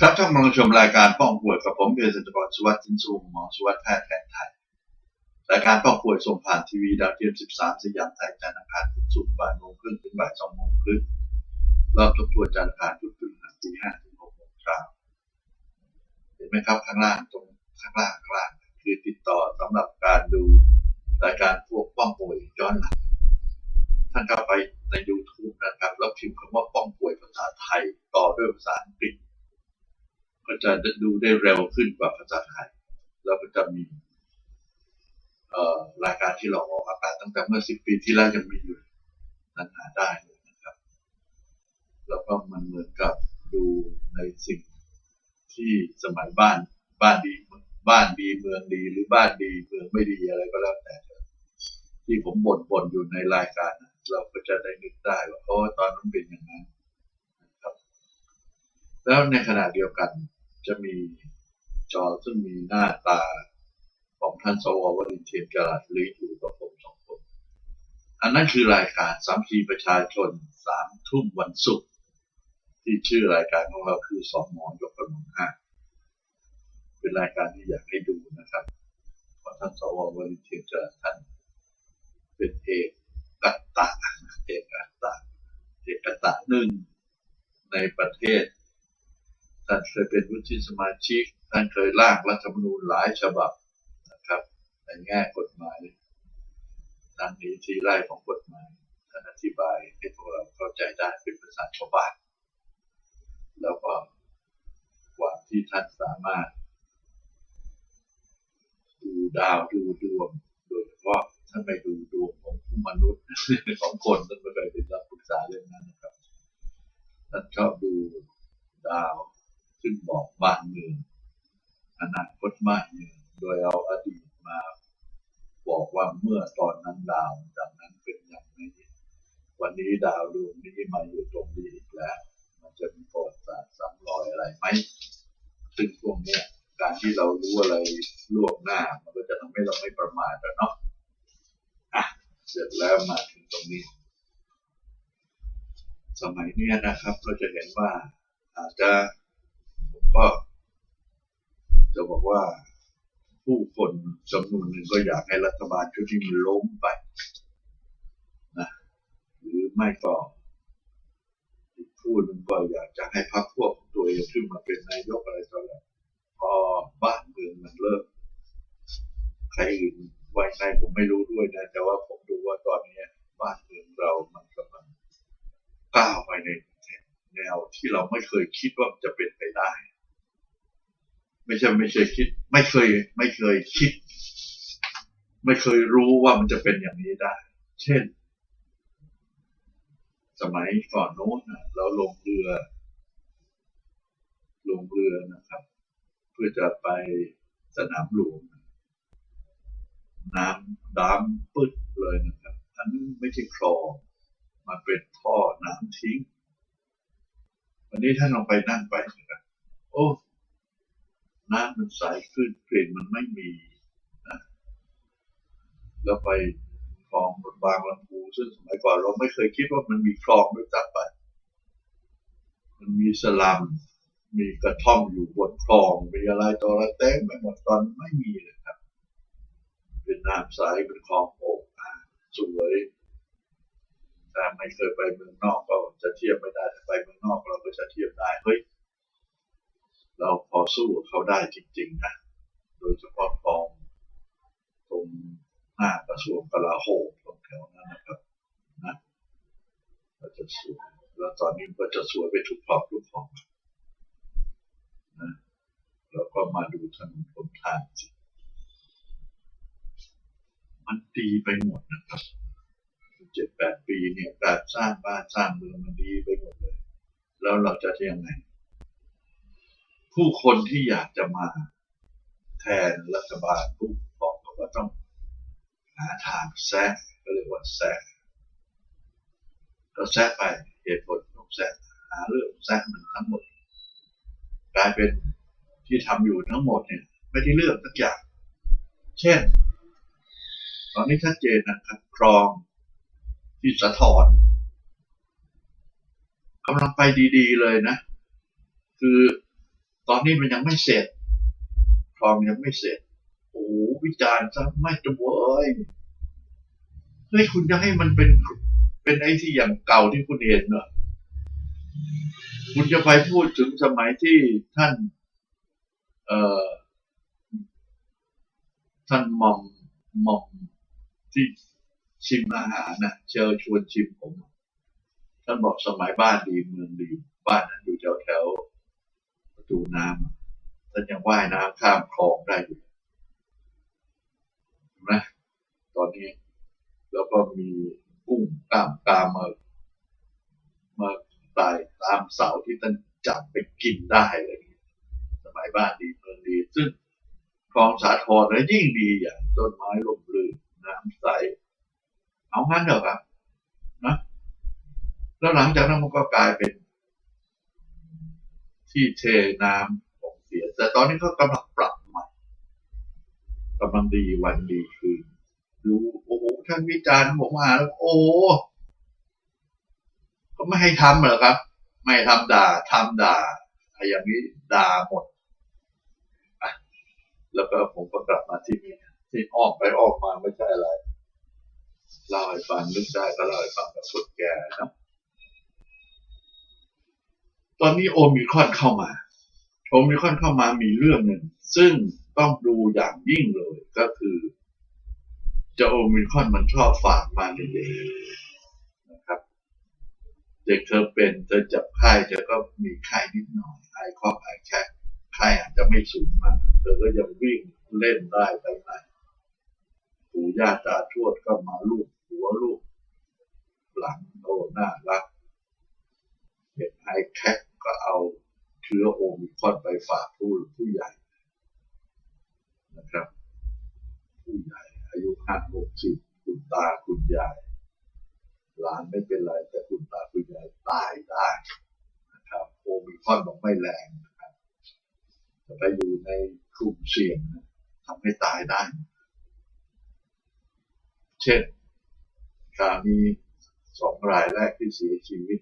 ครับท่านกำลังชมรายการป้องป่วยกับผมเภสัชกรสุวัสดิ์สินสูงหมอสุวัสดิ์แพทย์แผนไทยรายการป้องป่วยส่งผ่านทีวีดาวเทียม 13 สยามไทยจันทร์อังคารพุธศุกร์บ่ายโมงครึ่งถึงบ่ายสองโมงครึ่งรอบทบทวนจันทร์อังคารพุธพฤหัสตีห้าถึงหกโมงเช้าเห็นไหมครับข้างล่างตรงข้างล่างข้างล่างคือติดต่อสำหรับการดูรายการพวกป้องป่วยย้อนหลังท่านเข้าไปใน YouTube นะครับแล้วพิมพ์คำว่าป้องป่วยภาษาไทยต่อด้วยภาษาอังกฤษ ก็จะดูได้เร็วขึ้นกว่าภาษาไทย แล้วก็จะมีรายการที่เราออกอากาศตั้งแต่เมื่อสิบปีที่แล้วยังมีอยู่นั้นหาได้เลยนะครับ แล้วก็มันเหมือนกับดูในสิ่งที่สมัยบ้านบ้านดีบ้านดีเมืองดีหรือบ้านดีเมืองไม่ดีอะไรก็แล้วแต่ ที่ผมบ่นบ่นอยู่ในรายการ เราก็จะได้นึกได้ว่าโอ้ตอนนั้นเป็นอย่างนั้นนะครับ แล้วในขณะเดียวกัน จะมีจอซึ่งมีหน้าตาของท่านสววรินเทียนจรัสหรืออยู่กับผมสองคน อันนั้นคือรายการสามทีประชาชนสามทุ่มวันศุกร์ที่ชื่อรายการของเราคือสองหมอยกกำลังห้าเป็นรายการที่อยากให้ดูนะครับเพราะท่านสววรินเทียนจรัสท่านเป็นเอกกัตตะเอกกัตตะเอกกัตตะหนึ่งในประเทศ ท่านเคยเป็นวุฒิสมาชิก ท่านเคยร่างรัฐธรรมนูญหลายฉบับนะครับ ในแง่กฎหมายทางนี้ที่ไล่ของกฎหมายท่านอธิบายให้พวกเราเข้าใจได้เป็นภาษาชาวบ้านแล้วก็กว่าที่ท่านสามารถ ดูดาวดูดวงโดยเฉพาะท่านไม่ดูดวงของมนุษย์ของคนท่านไม่เคยได้รับปรึกษาเรื่องนั้นนะครับ ท่านชอบดูดาว ซึ่ง บ้านเมืองอนาคตบ้านเมืองโดยเอาอดีตมา บอกว่าเมื่อตอนนั้นดาวดังนั้นเป็นอย่างนี้ วันนี้ดาวดวงนี้มาอยู่ตรงนี้อีกแล้ว มันจะมีประวัติศาสตร์ซ้ำรอยอะไรไหมซึ่งพวกเนี้ยการที่เรารู้อะไรล่วงหน้า มันก็จะทำให้เราไม่ประมาทแล้วเนาะอะเสร็จแล้วมาถึงตรงนี้ สมัยเนี้ยนะครับ เราจะเห็นว่าอาจจะ ก็ จะบอกว่าผู้คนจำนวนหนึ่งก็อยากให้รัฐบาลชุดที่มันล้มไปนะหรือไม่ก็อีกผู้หนึ่งก็อยากจะให้พรรคพวกตัวเองขึ้นมาเป็นนายกอะไรต่ออะไรพอบ้านเมืองมันเริ่มใครอื่นไว้ใจผมไม่รู้ด้วยนะ แต่ว่าผมดูว่าตอนนี้บ้านเมืองเรามันกำลังก้าวไปในแนวที่เราไม่เคยคิดว่าจะเป็นไปได้ ไม่ใช่ไม่เคยคิด ไม่เคย ไม่เคยคิด ไม่เคยรู้ว่ามันจะเป็นอย่างนี้ได้ เช่น สมัยก่อนโน้นเราลงเรือ ลงเรือนะครับ เพื่อจะไปสนามหลวงน้ำดำปึ๊ดเลยนะครับ อันนั้นไม่ใช่คลองมันเป็นท่อน้ำทิ้ง วันนี้ท่านลองไปนั่งไปนะครับโอ้ น้ำมันใสขึ้นกลิ่นมันไม่มีนะแล้วไปคลองบางลำพูซึ่งสมัยก่อนเราไม่เคยคิดว่ามันมีคลองด้วยซ้ำไป มันมีสลัมมีกระท่อมอยู่บนคลองมีอะไรต่ออะไรเต็มไปหมดตอนไม่มีเลยครับ เป็นน้ำใสเป็นคลองโอ่งอ่างสวยแต่ไม่เคยไปเมืองนอกก็จะเทียบไม่ได้แต่ไปเมืองนอกเราก็จะเทียบได้เฮ้ย เราพอสู้เขาได้จริงๆนะ โดยเฉพาะคลองตรงหน้ากระทรวงกลาโหมตรงแถวนั้นนะครับนะเราจะสวยแล้วตอนนี้ก็จะสวยไปทุกคลองทุกคลองนะแล้วก็มาดูถนนคนทางสิมันดีไปหมดนะครับเจ็ดแปดปีเนี่ยการสร้างบ้านสร้างเมืองมันดีไปหมดเลย แล้วเราจะยังไง ผู้คนที่อยากจะมาแทนรัฐบาลผู้บอกว่าต้องหาทางแทรกก็เรียกว่าแทรกก็แทรกไปเหตุผลของแทรกหาเรื่องแทรกมันทั้งหมด กลายเป็นที่ทำอยู่ทั้งหมดเนี่ย ไม่ได้เลือกสักอย่าง เช่น ตอนนี้ชัดเจนนะครับครองที่สะทอนกำลังไปดี ๆ เลยนะ คือ ตอนนี้มันยังไม่เสร็จฟอร์มยังไม่เสร็จโอ้วิจารณ์ซะไม่จะเว้ยเฮ้ยคุณจะให้มันเป็นเป็นไอ้ที่อย่างเก่าที่คุณเห็นเนอะคุณจะไปพูดถึงสมัยที่ท่าน เอ่อท่านหมอมหมอมที่ชิมอาหารนะเชิญชวนชิมผม ท่านบอกสมัยบ้านดีเมืองดี บ้านนั้นอยู่แถวแถว ตูน้ำท่านยังว่ายน้ำข้ามคลองได้อยู่นไหมตอนนี้แล้วก็มีกุ้งกล้ามกามามาตายตามเสาที่ท่านจับไปกินได้อะไรอย่างเงี้ยสมัยบ้านดีเมืองดี ซึ่งคลองสาทรแล้วยิ่งดีอย่างต้นไม้ลมลื่นน้ำใส เอางั้นเถอะครับนะแล้วหลังจากนั้นมันก็กลายเป็น ที่เทน้ำของเสีย แต่ตอนนี้ก็กำลังปรับใหม่กำลังดีวันดีคืนดูโอ้โหท่านวิจารณ์ผมมาแล้วโอ้ก็ไม่ให้ทำเหรอครับ ไม่ทำด่าทำด่าไอ้อย่างนี้ด่าหมดแล้วก็ผมก็กลับมาที่นี่ที่ออกไปออกมาไม่ใช่อะไรเล่าให้ฟังนึกได้ก็เล่าให้ฟังกับคนแก่นะ ตอนนี้โอมิครอนเข้ามา โอมิครอนเข้ามามีเรื่องหนึ่ง ซึ่งต้องดูอย่างยิ่งเลยก็คือจะโอมิครอนมันชอบฝากมาเด็กนะครับ เด็กเธอเป็นเธอจับไข้เธอก็มีไข้นิดหน่อยไอคอกไอแค่ไข้อาจจะไม่สูงมาก เธอก็ยังวิ่งเล่นได้ไปไหนปู่ย่าตาทวดก็มาลูบหัวลูบหลังโอ้น่ารักเห็นไอแคก ก็เอาเชื้อโอมิคอนไปฝากผู้ผู้ใหญ่นะครับ ผู้ใหญ่ อายุห้าหกสิบคุณตาคุณยายหลานไม่เป็นไร แต่คุณตาคุณยายตายได้นะครับ โอมิคอนบอกไม่แรงนะครับจะไปอยู่ในกลุ่มเสี่ยงทำให้ตายได้ เช่นการมีสองรายแรกที่เสียชีวิต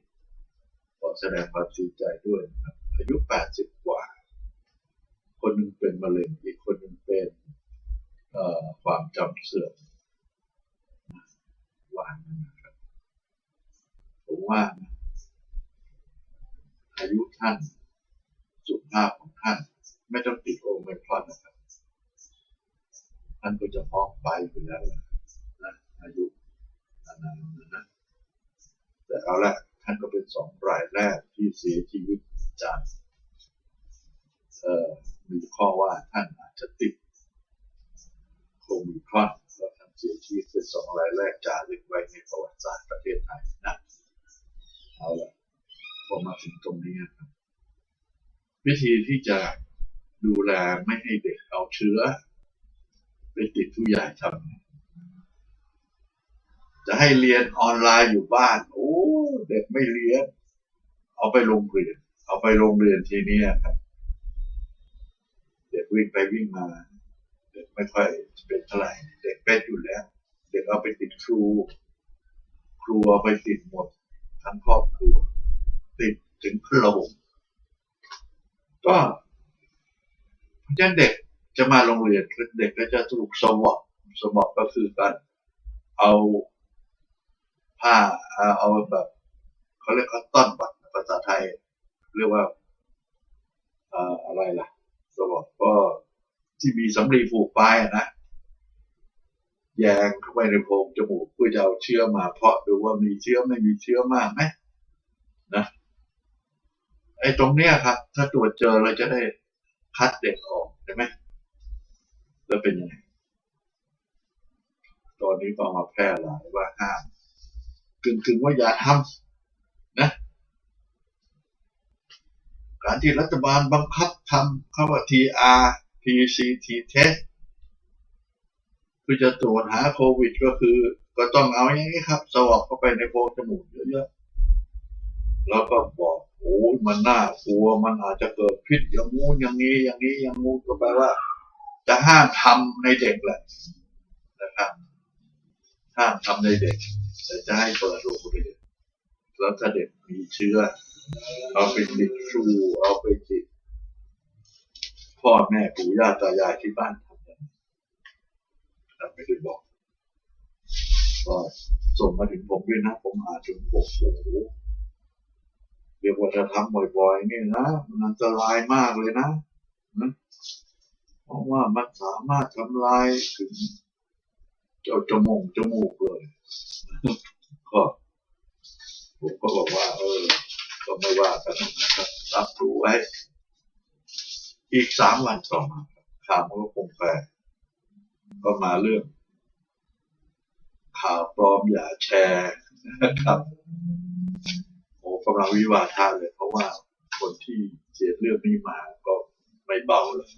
อแสดงความเสียใจด้วยนะครับอายุ 80 กว่า คนหนึ่งเป็นมะเร็งอีกคนหนึ่งเป็นความจำเสื่อมหวานนะครับผมว่าอายุท่านสุขภาพของท่าน ไม่ต้องติดโอไมครอนนะครับท่านก็จะพร้อมไปอยู่แล้วนะอายุอานานนะแต่เอาละ ท่านก็เป็นสองรายแรกที่เสียชีวิตจากมีข้อว่าท่านอาจจะติดโควิดครอนแล้วท่านเสียชีวิตเป็นสองรายแรกจารึกไว้ในประวัติศาสตร์ประเทศไทยนะเอาละพอมาถึงตรงนี้ครับวิธีที่จะดูแลไม่ให้เด็กเอาเชื้อ ไปติดผู้ใหญ่ทำจะให้เรียนออนไลน์อยู่บ้าน โอ้ เด็กไม่เรียน เอาไปโรงเรียน เอาไปโรงเรียนทีนี้ครับ เด็กวิ่งไปวิ่งมา เด็กไม่ค่อยเป็นเท่าไหร่ เด็กเป็นอยู่แล้ว เด็กเอาไปติดครู ครูเอาไปติดหมดทั้งครอบครัว ติดถึงพระองค์ก็เพราะฉะนั้นเด็กจะมาโรงเรียนเด็กก็จะถูกสวอปสวอปก็คือการเอา ผ้าเอาเอาแบบเขาเรียกคอตตอนบัตภาษาไทย เรียกว่าอ่ออะไรล่ะสวอปก็ที่มีสำลีผูกปลายนะแยงเข้าไปในโพรงจมูกเพื่อจะเอาเชื้อมาเพาะดูว่ามีเชื้อไม่มีเชื้อมากไหมนะไอ้ตรงเนี้ยครับ ถ้าตรวจเจอเราจะได้คัดเด็กออกใช่ไหมแล้วเป็นยังไงตอนนี้ก็มาแพร่หลายว่าห้าม กึ่งกึ่งๆว่าอย่าทำนะ การที่รัฐบาลบังคับทำเข้าว่า TR PCT test เพื่อจะตรวจหาโควิดก็คือ ก็ต้องเอาอย่างนี้ครับ สวอปเข้าไปในโพรงจมูกเยอะๆ แล้วก็บอกโอ้ยมันน่ากลัวมันอาจจะเกิดพิษอย่างงู้นอย่างนี้อย่างนี้อย่างงู้นก็แปลว่า จะห้ามทำในเด็กแหละนะครับ ห้ามทำในเด็กแต่จะให้เปิดโรงเรียนแล้วถ้าเด็กมีเชื้อ เอาไปติดครูเอาไปติดพ่อแม่ปู่ย่าตายายที่บ้านทำยังไงแต่ไม่ได้บอกก็ส่งมาถึงผมด้วยนะ ผมอ่านจนโอ้โหเรียกว่าถ้าทำบ่อยๆนี่นะมันอันตรายมากเลยนะนะเพราะว่ามันสามารถทำลายถึง เจ้าจมูกจมูกเลยก็ผมก็บอกว่า เออ ก็ไม่ว่ากันนะครับรับรู้ไว้ อีกสามวันต่อมาครับข่าวมันก็คงแปลก็มาเรื่อง ข่าวปลอมอย่าแชร์นะครับโอ้กำลังวิวาทะเลย เพราะว่าคนที่เขียนเรื่องนี้มาก็ไม่เบาเลย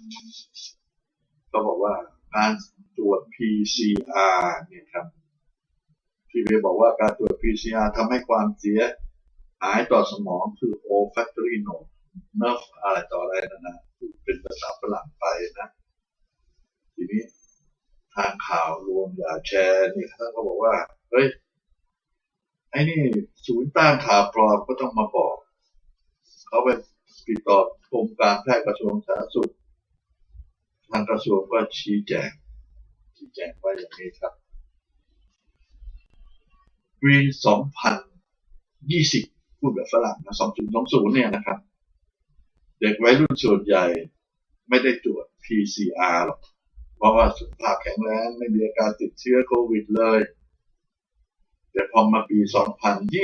เขาบอกว่า การตรวจ PCR เนี่ยครับ ที่เวบอกว่าการตรวจ PCR ทำให้ความเสียหายต่อสมองคือ olfactory node nerve อะไรต่ออะไรนะนะเป็นภาษาฝรั่งไปนะ ทีนี้ทางข่าวรวมอย่าแชร์นี่ท่านก็บอกว่า เฮ้ย ไอ้นี่ศูนย์ต้านข่าวปลอมก็ต้องมาบอก เขาไปติดต่อกรมการแพทย์กระทรวงสาธารณสุข ทางกระทรวงก็ชี้แจง ชี้แจงว่าอย่างนี้ครับปี2020พูดแบบฝรั่งนะ2020เนี่ยนะครับ เด็กวัยรุ่นส่วนใหญ่ไม่ได้ตรวจ PCR หรอก เพราะว่าสุขภาพแข็งแรงไม่มีอาการติดเชื้อโควิดเลย แต่พอมาปี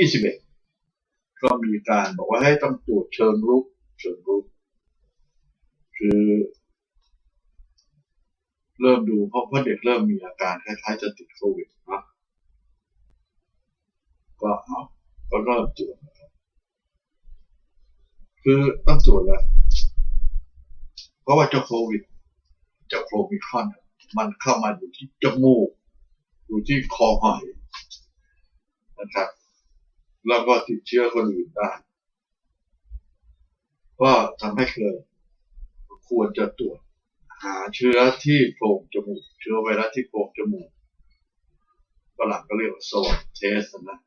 2021 ก็มีการบอกว่าให้ต้องตรวจเชิงรุก เชิงรุก คือ เริ่มดูเพราะว่าเด็กเริ่มมีอาการคล้ายๆจะติดโควิดนะก็เอาก็เริ่มตรวจนะครับคือต้องตรวจแล้ว เพราะว่าเจ้าโควิดเจ้าโควิดคอนมันเข้ามาอยู่ที่จมูก อยู่ที่คอหอยนะครับ แล้วก็ติดเชื้อคนอื่นได้ก็ทำให้เกิดควรจะตรวจ หาเชื้อที่โพรงจมูก เชื้อไวรัสที่โพรงจมูกฝรั่งก็เรียกว่าสวอปเทสนะ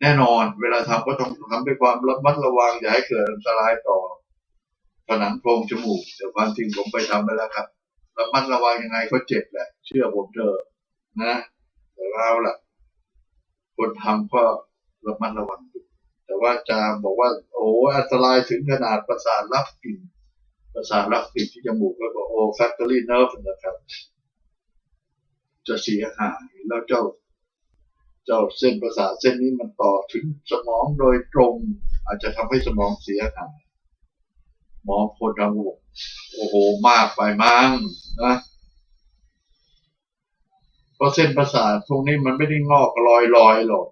แน่นอนเวลาทำก็ต้องทำด้วยความระมัดระวังอย่าให้เกิดอันตรายต่อผนังโพรงจมูกแต่ความจริงผมไปทำไปแล้วครับระมัดระวังยังไงก็เจ็บแหละ เชื่อผมเถอะนะแต่เราล่ะ คนทำก็ระมัดระวังอยู่แต่ว่าจะบอกว่า โอ้อันตรายถึงขนาดประสาทรับกลิ่น ประสาทรับกลิ่นที่จมูกแล้วก็โอ้ factory nerve นะครับ จะเสียหายแล้วเจ้า เจ้าเส้นประสาทเส้นนี้มันต่อถึงสมองโดยตรง อาจจะทำให้สมองเสียหาย หมอพลทำบอกโอ้โหมากไปมั้งนะเพราะเส้นประสาทพวกนี้มันไม่ได้งอกลอยๆหรอก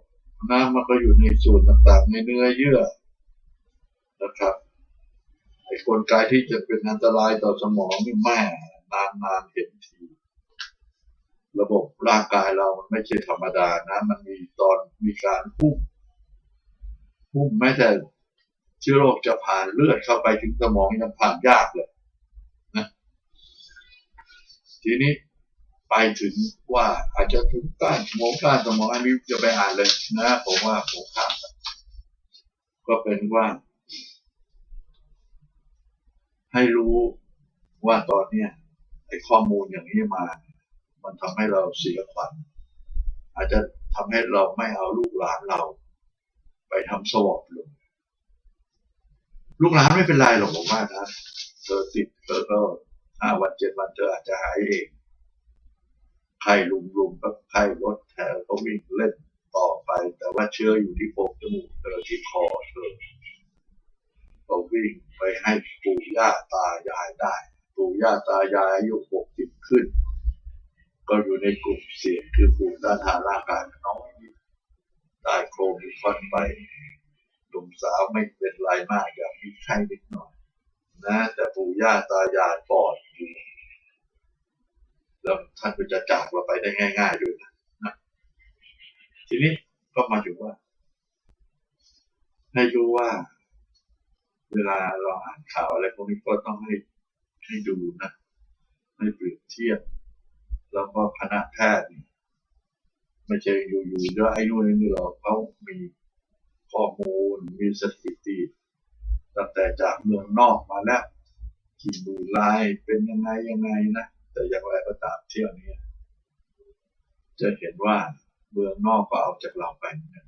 นะมันก็อยู่ในส่วนต่างๆ ในเนื้อเยื่อนะครับ ไอ้กลไกที่จะเป็นอันตรายต่อสมองนี่แม่นานๆเห็นที ระบบร่างกายเรามันไม่ใช่ธรรมดานะ มันมีตอนมีการพุ่งพุ่งแม้แต่เชื้อโรคจะผ่านเลือดเข้าไปถึงสมองยังผ่านยากเลยนะทีนี้ไปถึงว่าอาจจะถึงก้านสมองก้านสมองอันนี้จะไปอ่านเลยนะผมว่าผมข้ามก็เป็นว่า ให้รู้ว่าตอนเนี้ยไอ้ข้อมูลอย่างนี้มา มันทำให้เราเสียขวัญอาจจะทำให้เราไม่เอาลูกหลานเรา ไปทำสวอปลงลูกหลานไม่เป็นไรหรอกผมว่านะเธอติดเธอก็ห้าวันเจ็ดวันเธออาจจะหายเองไข้ลุมลุมๆก็ไข้ลดแถวก็วิ่งเล่นต่อไป แต่ว่าเชื้ออยู่ที่โพรงจมูกเธอที่คอเธอ ก็วิ่งไปให้ปู่ย่าตายายได้ ปู่ย่าตายายอายุหกสิบขึ้น ก็อยู่ในกลุ่มเสี่ยงคือภูมิต้านทานร่างกายน้อยได้โควิดคอนไปหนุ่มสาวไม่เป็นไรมากอย่างมีไข้นิดหน่อยนะแต่ปู่ย่าตายายปอดอยู่แล้วท่านก็จะจากเราไปได้ง่าย ๆด้วยนะนะทีนี้ก็มาถึงว่า ให้รู้ว่า เวลาเราอ่านข่าวอะไรพวกนี้ก็ต้องให้ให้ดูนะให้เปรียบเทียบ แล้วก็คณะแพทย์นี่ไม่ใช่อยู่ๆแล้วไอ้นู่นนี่หรอกเขามีข้อมูลมีสถิติตั้งแต่จากเมืองนอกมาแล้วกี่หมื่นลายเป็นยังไงยังไงนะแต่อย่างไรก็ตามเที่ยวนี้จะเห็นว่าเมืองนอกก็เอาจากเราไปนะ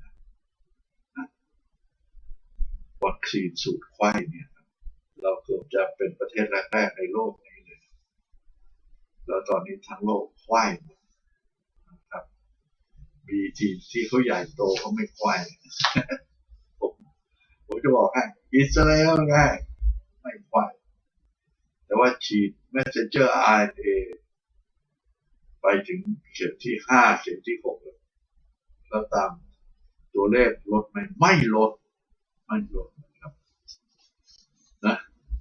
วัคซีนสูตรไข้เนี่ยเราเกือบจะเป็นประเทศแรกๆในโลกนี้เลย แล้วตอนนี้ทั้งโลกไข้มดนะครับมีทีมที่เขาใหญ่โตเขาไม่ไข้ผมผมจะบอกให้อิสราเอลง่ายไม่ไข้แต่ว่าฉีด messenger RNA ไปถึงเข็มที่ห้าเข็มที่หกแล้วตามตัวเลขลดไหมไม่ลด ไม่ลดนะครับนะ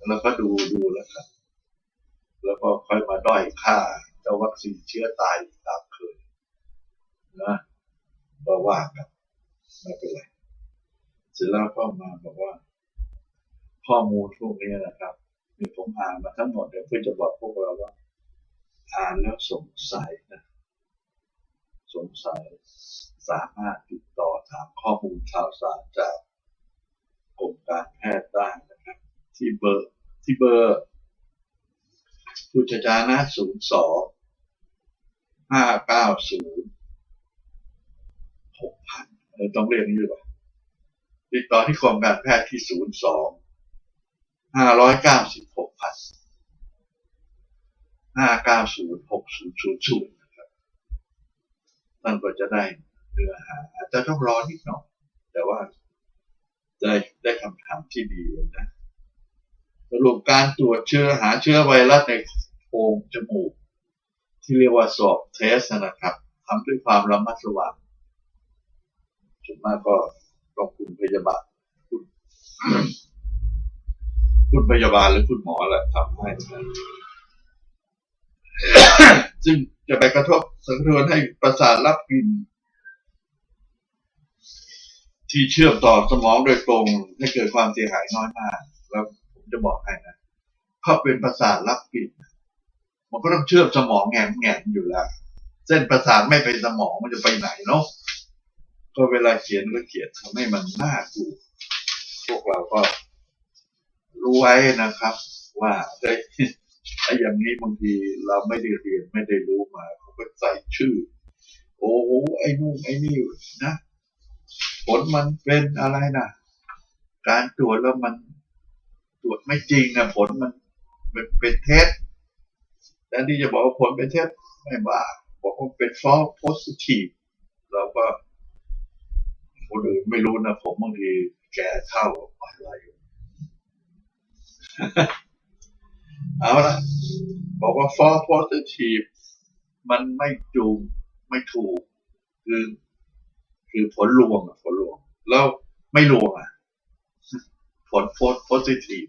แล้วก็ดูดูแล้วครับ แล้วก็ค่อยมาด้อยค่าเจ้าวัคซีนเชื้อตายตามเคยนะก็ว่ากันไม่เป็นไรเสร็จแล้วก็มาบอกว่า ข้อมูลพวกนี้นะครับมีผมอ่านมาทั้งหมดเดี๋ยวเพื่อจะบอกพวกเราว่า อ่านแล้วสงสัยนะสงสัยสามารถติดต่อถามข้อมูลข่าวสารจาก กรมการแพทย์ได้นะครับ ที่เบอร์ที่เบอร์ผู้จัดกานะศูนย์สองห้าเก้าศูนย์หกพันเออต้องเรียกนี้หรือเปล่าติดต่อที่กรมการแพทย์ที่ศูนย์สองห้าร้อยเก้าสิบหกพันห้าเก้าศูนย์หกศูนย์ศูนย์ศูนย์นะครับท่านก็จะได้เนื้อหาอาจจะต้องรอนิดหน่อยแต่ว่า ได้ได้คำถามที่ดีเลยนะสรุปการตรวจเชื้อหาเชื้อไวรัสในโพรงจมูก ที่เรียกว่าสอบเทสนะครับทำด้วยความระมัดระวังส่วนมากก็ต้องคุณพยาบาลคุณคุณพยาบาลหรือคุณหมอแหละทำให้ซึ่งจะไปกระทบสังเทือนให้ประสาทรับกลิ่น ที่เชื่อมต่อสมองโดยตรงให้เกิดความเสียหายน้อยมาก แล้วผมจะบอกให้นะเขาเป็นประสาทรับกลิ่นมันก็ต้องเชื่อมสมองแงนแงนอยู่แล้วเส้นประสาทไม่ไปสมองมันจะไปไหนเนาะก็เวลาเขียนก็เขียนทำให้มันน่าดูพวกเราก็รู้ไว้นะครับ ว่าได้ไอ้อย่างนี้บางทีเราไม่ได้เรียนไม่ได้รู้มาเขาก็ใส่ชื่อ โอ้โหไอ้นู่นไอ้นี่นะ ผลมันเป็นอะไรนะการตรวจแล้วมันตรวจไม่จริงนะผลมันเป็นเป็นเท็จแต่ที่จะบอกว่าผลเป็นเท็จไม่บ้าบอกว่าเป็น false positive เราก็คนอื่นไม่รู้นะผมบางทีแก่เท่าอะไรอยู่เอาละบอกว่า false positive มันไม่จูงไม่ถูกคือ คือผลลวงอะผลลวงแล้วไม่ลวงอะ ผลโพสโพสิทีฟ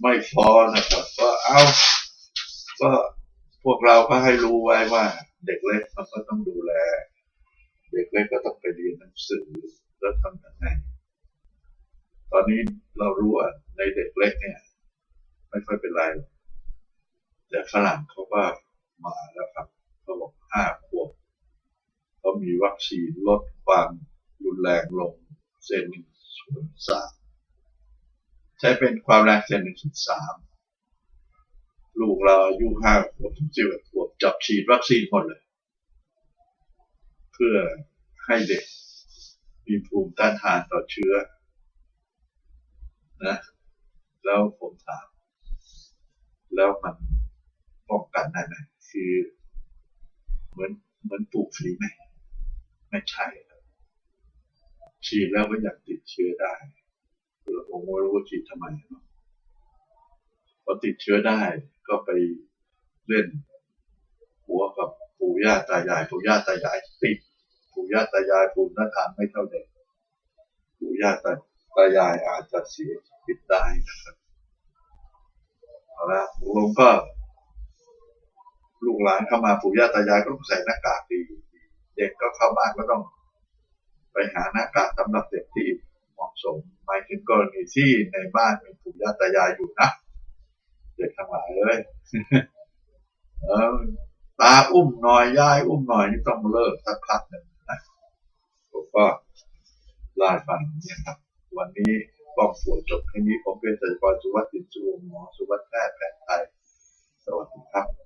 ไม่พอนะครับก็เอาก็พวกเราก็ให้รู้ไว้ว่า เด็กเล็กมันก็ต้องดูแล เด็กเล็กก็ต้องไปเรียนหนังสือแล้วทำยังไงตอนนี้เรารู้ว่าในเด็กเล็กเนี่ย ไม่ค่อยเป็นไรหรอกแต่ฝรั่งเขาก็มาแล้วครับเขาบอกห้าขวบ เขามีวัคซีนลดความรุนแรงลงเซนหนึ่งส่วนสามใช้เป็นความแรงเซนหนึ่งส่วนสามลูกเราอายุห้าขวบถึงสิบเอ็ดขวบจับฉีดวัคซีนหมดเลย เพื่อให้เด็กมีภูมิต้านทานต่อเชื้อนะแล้วผมถาม แล้วมันป้องกันได้ไหมคือเหมือนเหมือนปลูกฝีไหม ไม่ใช่ฉีดแล้วก็อยากติดเชื้อได้เราผมไม่รู้ว่าฉีดทำไมเนาะพอติดเชื้อได้ก็ไปเล่น หัวกับปู่ย่าตายายปู่ย่าตายายติดปู่ย่าตายายภูมิต้านทานไม่เท่าเด็กปู่ย่าตาตายายอาจจะเสียชีวิตได้นะครับเอาละลุงก็ลูกหลานเข้ามาปู่ย่าตายายก็ต้องใส่หน้ากากดี เด็กก็เข้าบ้านก็ต้อง ไปหาหน้ากากสำหรับเด็กที่เหมาะสมหมายถึงกรณีที่ในบ้านมีปู่ย่าตายายอยู่นะเด็กทั้งหลายเลยเออตาอุ้มหน่อยยายอุ้มหน่อยนี่ต้องเลิกสักพักหนึ่งนะผมก็ลาฟังเนี่ยครับ วันนี้ป้องปวยจบแค่นี้ผมเป็นเภสัชกรสุวัสดิ์จินสุวงหมอสุวัสดิ์แพทย์แผนไทยสวัสดีครับ